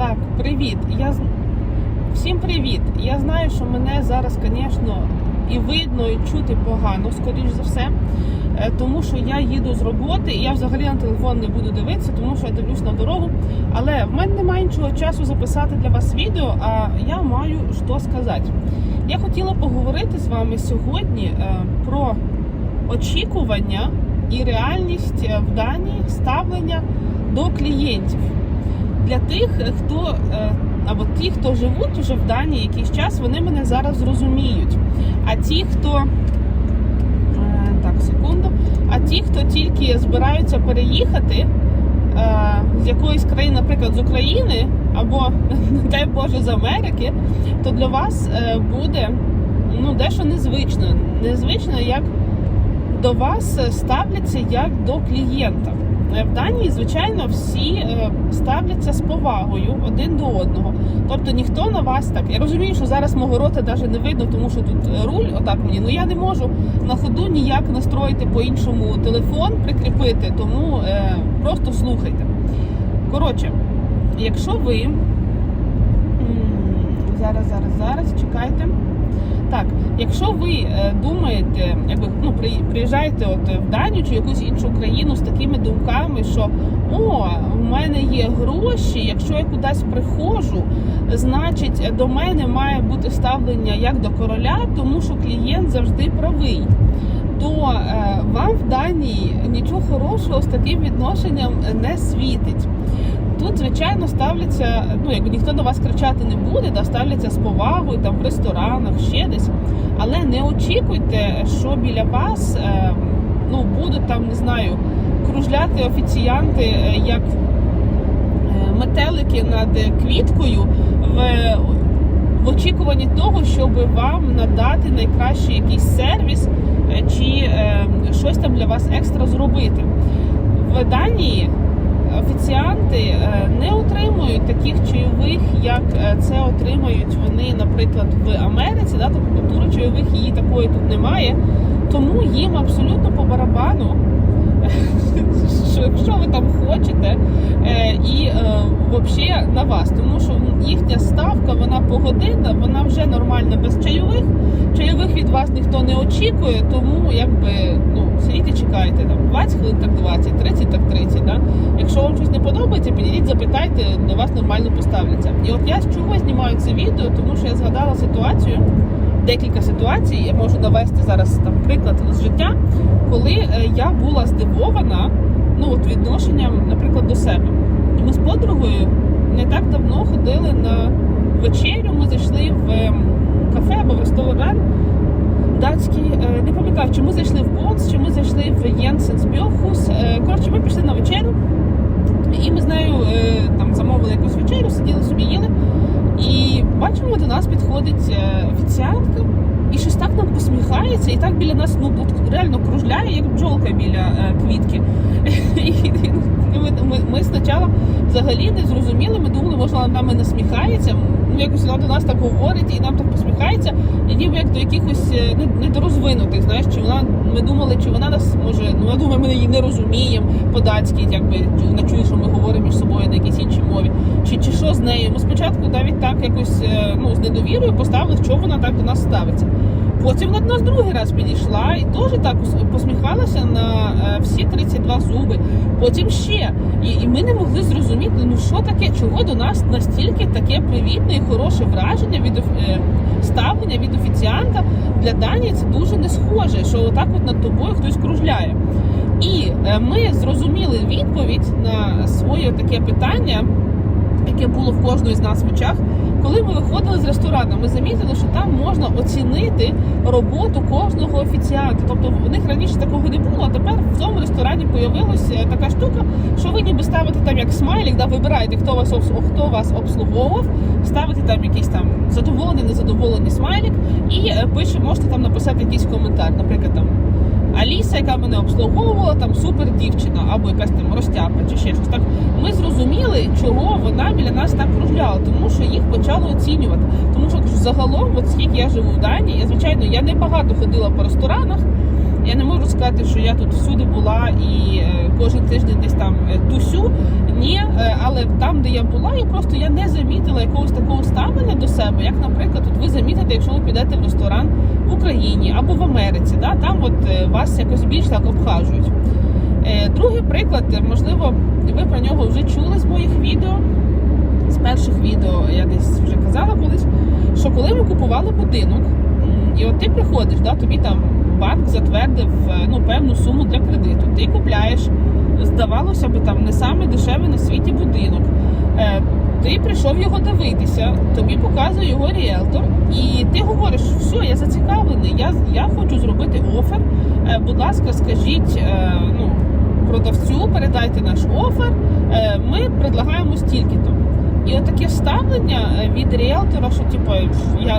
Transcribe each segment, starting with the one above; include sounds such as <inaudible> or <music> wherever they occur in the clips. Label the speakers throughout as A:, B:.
A: Так, привіт. Я всім привіт. Я знаю, що мене зараз, звісно, і видно, і чути погано, скоріш за все. Е, Тому що я їду з роботи, і я взагалі на телефон не буду дивитися, тому що я дивлюсь на дорогу. Але в мене немає іншого часу записати для вас відео, а я маю що сказати. Я хотіла поговорити з вами сьогодні е, про очікування і реальність е, в Данії ставлення до клієнтів для тих, е, хто е, або ті, хто живуть уже в Данії якийсь час, вони мене зараз зрозуміють. А ті, хто е, так, секунду, а ті, хто тільки збираються переїхати з якоїсь країни, наприклад, з України або <laughs> дай Боже з Америки, то для вас буде ну дещо незвично. Незвично, як до вас ставляться як до клієнта. Е, В Данії, звичайно, всі е, ставляться з повагою один до одного. Тобто ніхто на вас так. Я розумію, що зараз мого рота навіть не видно, тому що тут е, руль, отак мені. Ну я не можу на ходу ніяк настроїти по-іншому телефон, прикріпити, тому е, просто слухайте. Коротше, якщо ви зараз, зараз, зараз чекайте. Так, якщо ви е, думаєте, якби ну приїжджаєте от в Данію чи якусь іншу країну з такими думками, що о, в мене є гроші, якщо я кудись приходжу, значить е, до мене має бути ставлення як до короля, тому що клієнт завжди правий. То е, вам в Данії нічого хорошого з таким відношенням не світить. Тут, звичайно, ставляться, ну якби ніхто до вас кричати не буде, да, ставляться з повагою там в ресторанах, ще десь. Але не очікуйте, що біля вас е, ну, будуть там, не знаю, кружляти офіціянти е, як е, метелики над квіткою в, в очікуванні того, щоб вам надати найкращий якийсь сервіс е, чи е, щось там для вас екстра зробити. В Данії офіціанти е, не отримують таких чайових, як е, це отримають вони, наприклад, в Америці. Да? Тобто культури чайових її такої тут немає. Тому їм абсолютно по барабану, що ви там хочете, е, і е, взагалі на вас, тому що їхня ставка, вона погодинна, вона вже нормальна без чайових. Чайових від вас ніхто не очікує, тому якби ну сидіть і чекайте там 20 хвилин, так 20, 30, так 30, да? Якщо вам щось не подобається, підійдіть, запитайте, до вас нормально поставляться. І от я з чого знімаю це відео, тому що я згадала ситуацію, декілька ситуацій. Я можу навести зараз там приклад з життя, коли е, я була здивована ну от відношенням, наприклад, до себе. Ми з подругою не так давно ходили на вечерю. Ми зайшли в ем, кафе або в ресторан. Датський, е, не пам'ятаю, чи ми зайшли в Бонс, чи ми зайшли в Єнсенс Бьохус. Коротше, ми пішли на вечерю, і ми з нею е, там замовили якусь вечерю, сиділи собі їли. І бачимо, до нас підходить е, офіціантка і щось так нам посміхається, і так біля нас ну реально кружляє, як бджолка біля е, квітки. <laughs> Ми, ми, спочатку взагалі не зрозуміли, ми думали, може вона нами насміхається. Ну якось вона до нас так говорить і нам так посміхається, і ніби як до якихось е, не- недорозвинутих, знаєш, чи вона ми думали, чи вона нас може, ну вона думає, ми її не розуміємо по-датськи, якби вона чує, що ми говоримо між собою на якійсь іншій мові. Чи, чи що з нею? Ми спочатку навіть так якось е, ну, з недовірою поставили, що вона так до нас ставиться. Потім вона до нас другий раз підійшла і теж так посміхалася на е, всі 32 зуби. Потім ще. І, і ми не могли зрозуміти, ну що таке, чого до нас настільки таке привітне і хороше враження від е, ставлення від офіціанта для Данії це дуже не схоже, що отак от над тобою хтось кружляє. І е, ми зрозуміли відповідь на своє таке питання, яке було в кожної з нас в очах. Коли ми виходили з ресторану, ми замітили, що там можна оцінити роботу кожного офіціанта. Тобто в них раніше такого не було, а тепер в цьому ресторані з'явилася така штука, що ви ніби ставите там як смайлік, да, вибираєте, хто вас хто вас обслуговував, ставите там якийсь там задоволений, незадоволений смайлік, і е, пише, можете там написати якийсь коментар, наприклад, там. Аліса, яка мене обслуговувала, там супер дівчина, або якась там розтяпа, чи ще щось. Так ми зрозуміли, чого вона біля нас так кружляла, тому що їх почали оцінювати. Тому що загалом, от скільки я живу в Данії, я звичайно я не багато ходила по ресторанах. Я не можу сказати, що я тут всюди була і е, кожен тиждень десь там е, тусю. Ні, е, але там, де я була, я просто я не замітила якогось такого ставлення до себе, як, наприклад, от ви замітите, якщо ви підете в ресторан в Україні або в Америці, да, там от е, вас якось більш так обхажують. Е, Другий приклад, можливо, ви про нього вже чули з моїх відео. З перших відео я десь вже казала колись, що коли ми купували будинок, і от ти приходиш, да, тобі там банк затвердив ну, певну суму для кредиту, ти купляєш, здавалося б, там не самий дешевий на світі будинок. Е, Ти прийшов його дивитися, тобі показує його ріелтор, і ти говориш, все, я зацікавлений, я, я хочу зробити офер. Е, Будь ласка, скажіть е, ну, продавцю, передайте наш офер, ми предлагаємо стільки-то. І отаке ставлення е, від ріелтора, що типу, я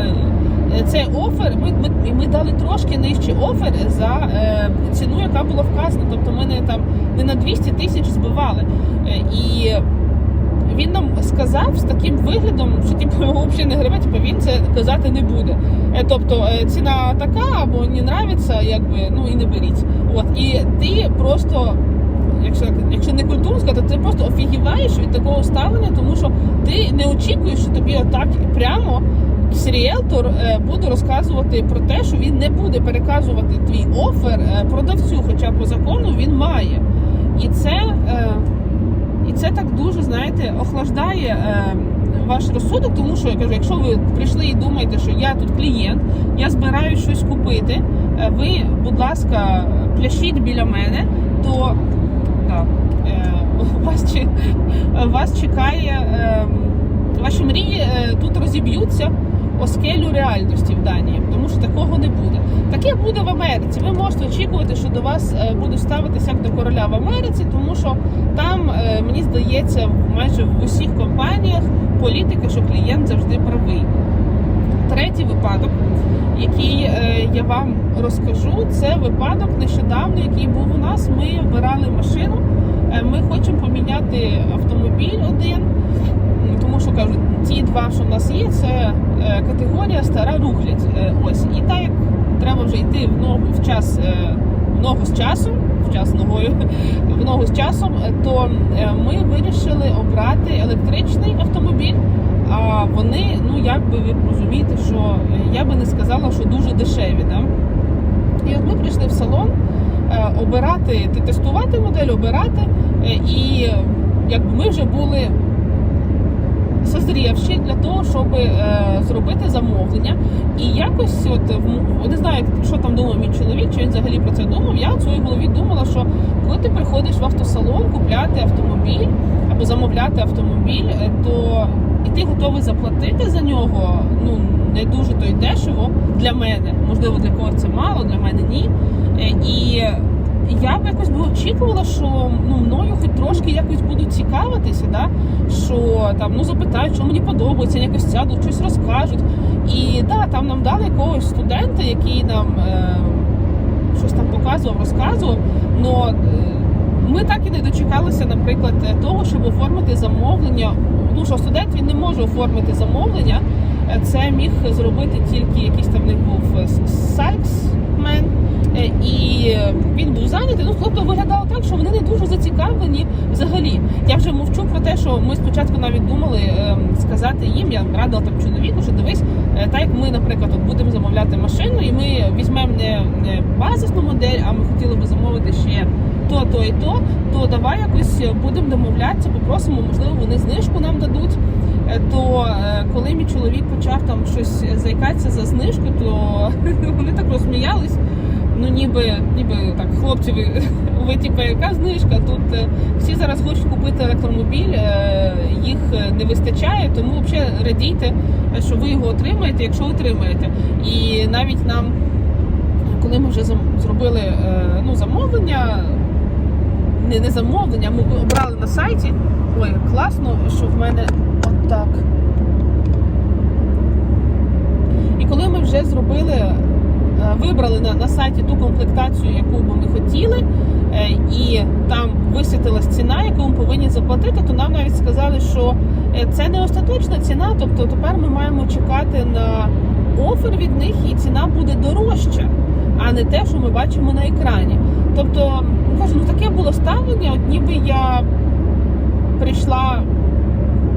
A: е, це офер. Ми, ми, ми дали трошки нижче офер за е, ціну, яка була вказана. Тобто ми не там не на 200 тисяч збивали. Е, і він нам сказав з таким виглядом, що типу взагалі не гриве, типу він це казати не буде. Тобто ціна така, або не нравиться, якби ну і не беріть. От і ти просто якщо, якщо не культурно сказати, ти просто офігіваєш від такого ставлення, тому що ти не очікуєш, що тобі отак прямо ріелтор е, буде розказувати про те, що він не буде переказувати твій офер е, продавцю, хоча по закону він має. І це, е, і це так дуже, знаєте, охлаждає. Ваш розсудок, тому що я кажу, якщо ви прийшли і думаєте, що я тут клієнт, я збираю щось купити, ви, будь ласка, пляшіть біля мене, то е, вас, вас чекає, е, ваші мрії е, тут розіб'ються о скелю реальності в Данії, тому що такого не буде. Таке буде в Америці. Ви можете очікувати, що до вас е, будуть ставитися як до короля в Америці, тому що там, е, мені здається, майже в усіх компаніях політика, що клієнт завжди правий. Третій випадок, який е, я вам розкажу, це випадок нещодавно, який був у нас. Ми вибирали машину. Е, Ми хочемо поміняти автомобіль один, тому що кажуть, ті два, що в нас є, це е, категорія стара рухлядь. Ось і так як треба вже йти в ногу в час в ногу з часом, в час ногою, <laughs> в ногу з часом, то ми вирішили обрати електричний автомобіль. А вони, ну як би ви розумієте, що е, я би не сказала, що дуже дешеві. Да? І от ми прийшли в салон е, обирати, тестувати модель, обирати, е, і якби ми вже були созрівші для того, щоб зробити замовлення. І якось, от не знаю, що там думав мій чоловік, чи він взагалі про це думав. Я в своїй голові думала, що коли ти приходиш в автосалон купляти автомобіль або замовляти автомобіль, то ти готовий заплатити за нього, ну не дуже то й дешево для мене. Можливо, для когось це мало, для мене ні. Е, І я б якось би очікувала, що ну мною хоч трошки якось будуть цікавитися, да? що там ну запитають, що мені подобається, якось сядуть, щось розкажуть. І да, там нам дали якогось студента, який нам е, щось там показував, розказував. Но е, ми так і не дочекалися, наприклад, того, щоб оформити замовлення. Ну що студент він не може оформити замовлення. Це міг зробити тільки якийсь там них був сайксмен. І е, він був зайнятий. Ну, тобто виглядало так, що вони не дуже зацікавлені взагалі. Я вже мовчу про те, що ми спочатку навіть думали е, сказати їм, я радила там чоловіку, що дивись, е, так як ми, наприклад, от будемо замовляти машину, і ми візьмемо не, не базисну модель, а ми хотіли би замовити ще то, то і то, то давай якось будемо домовлятися, попросимо, можливо, вони знижку нам дадуть. Е, То е, коли мій чоловік почав там щось заїкатися за знижку, то <laughs> вони так розсміялись. Ну ніби, ніби так, хлопці, <laughs> ви, типу, яка знижка? Тут е, всі зараз хочуть купити електромобіль, е, їх е, не вистачає, тому взагалі радійте, е, що ви його отримаєте, якщо отримаєте. І навіть нам, коли ми вже зробили е, ну, замовлення, не, не замовлення, ми обрали на сайті. Ой, класно, що в мене отак. І коли ми вже зробили, е, вибрали на, на сайті ту комплектацію, яку би ми хотіли, е, і там висвітилась ціна, яку ми повинні заплатити, то нам навіть сказали, що е, це не остаточна ціна, тобто тепер ми маємо чекати на офер від них, і ціна буде дорожча, а не те, що ми бачимо на екрані. Тобто, кажу, ну таке було ставлення, от ніби я прийшла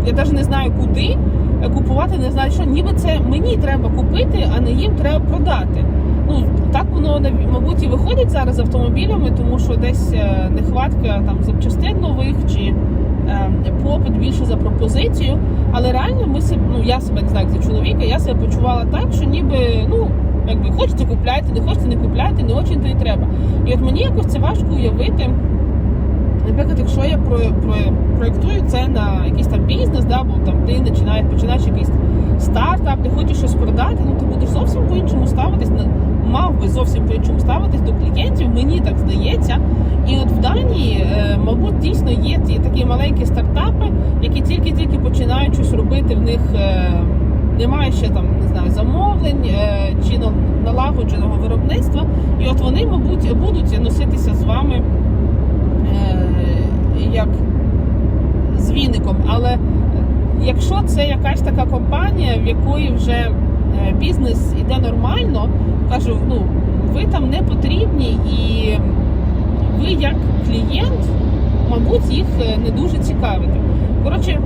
A: я навіть не знаю куди е, купувати, не знаю, що ніби це мені треба купити, а не їм треба продати. Ну так воно мабуть і виходить зараз з автомобілями, тому що десь е, нехватка там запчастин нових чи е, попит більше за пропозицію. Але реально ми себе, ну я себе не знаю, як за чоловіка, я себе почувала так, що ніби ну. Якби хочете купляйте, не хочете не купляйте, не очень то і треба. І от мені якось це важко уявити. Наприклад, якщо я про, про, проєктую це на якийсь там бізнес, да, бо там ти починаєш, починаєш якийсь стартап, ти хочеш щось продати, ну ти будеш зовсім по-іншому ставитись, мав би зовсім по-іншому ставитись до клієнтів, мені так здається. І от в Данії, е, мабуть, дійсно є ті такі маленькі стартапи, які тільки-тільки починають щось робити, в них е, немає ще там замовлень е, чи налагодженого виробництва. І от вони, мабуть, будуть носитися з вами е, як з віником. Але якщо це якась така компанія, в якої вже е, бізнес іде нормально, кажу, ну ви там не потрібні, і ви як клієнт, мабуть, їх е, не дуже цікавите. Коротше,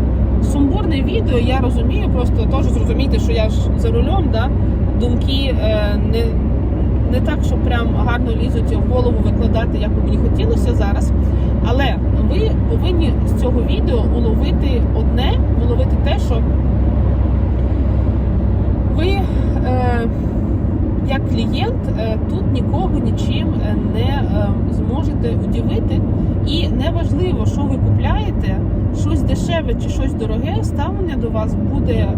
A: сумбурне відео, я розумію, просто теж зрозумійте, що я ж за рулем, да, думки е, не, не так, що прям гарно лізуть в голову викладати, як би мені хотілося зараз. Але ви повинні з цього відео уловити одне, уловити те, що ви е, як клієнт е, тут нікого нічим е, не е, зможете удивити. І неважливо, що ви купляєте, щось дешеве чи щось дороге, ставлення до вас буде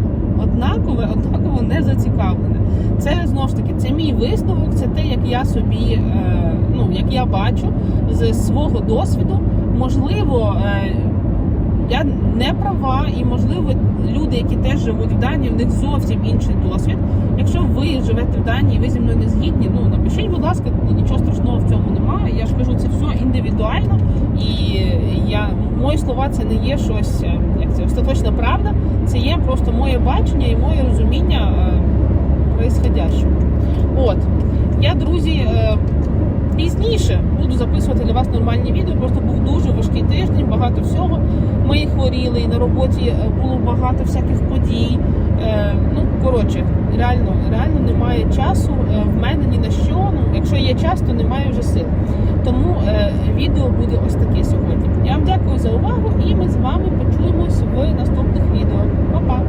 A: однакове, однаково не зацікавлене. Це знову ж таки це мій висновок, це те, як я собі, ну як я бачу з свого досвіду. Можливо, я не права, і можливо, люди, які теж живуть в Данії, в них зовсім інший досвід. Якщо ви живете в Данії, ви зі мною не згідні, ну напишіть, будь ласка, нічого страшного в цьому немає. Я ж кажу, це все індивідуально, і я мої слова це не є щось, е, як це остаточна правда. Це є просто моє бачення і моє розуміння е, происходящого. От я, друзі. е, Пізніше буду записувати для вас нормальні відео. Просто був дуже важкий тиждень, багато всього. Ми хворіли, і на роботі е, було багато всяких подій. Е, ну коротше, реально, реально немає часу. е, В мене ні на що. Ну, якщо є час, то немає вже сил. Тому відео буде ось таке сьогодні. Я вам дякую за увагу, і ми з вами почуємось в наступних відео. Па-па!